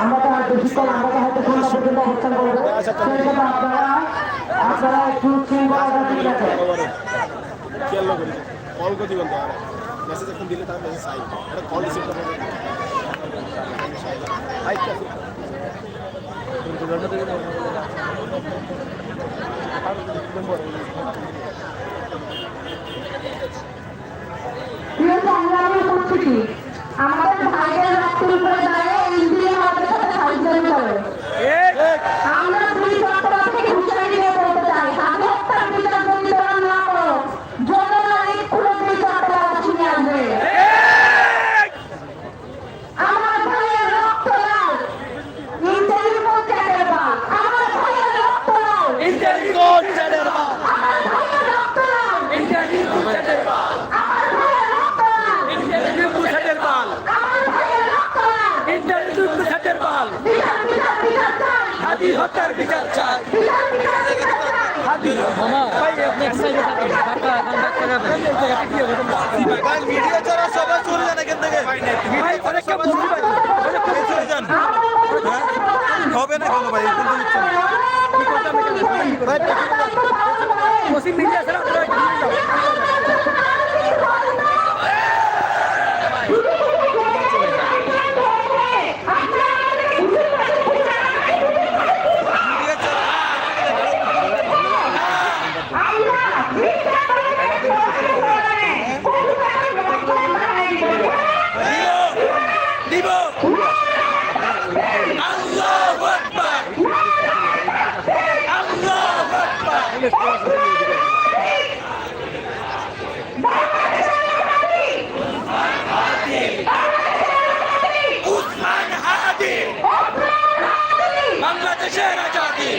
আমরা তো হয়তো শিক্ষক আমরা তো হয়তো সন্ধ্যা পর্যন্ত অবস্থান করব সেটা আপনারা আপনারা একটু শৃঙ্খলা ঠিক আছে কল করতে বলতে পারে মেসেজ এখন দিলে তার মেসেজ আই এটা কল রিসিভ করবে আইটা তুমি তো জানো তো সংগ্রামে করছি কি? আমাদের ভাইদের রক্তের উপরে দাঁড়িয়ে ইন্ডিয়া আমাদের সাথে সাহায্য করে। হত্যার বিচার চাই মিডিয়া ছাড়া সবাই চলে যান হ্যাঁ? এখান থেকে। চলে হবে না ভাই ভাই মিডিয়া বাংলাদেশের আজাদি।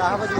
나아버지.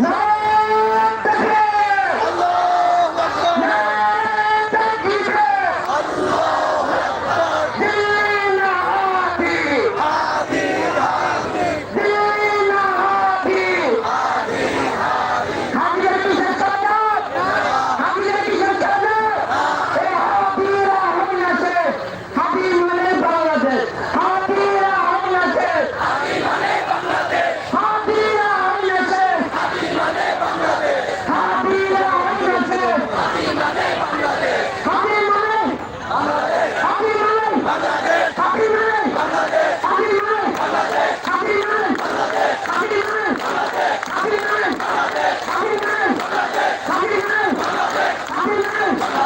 Woo!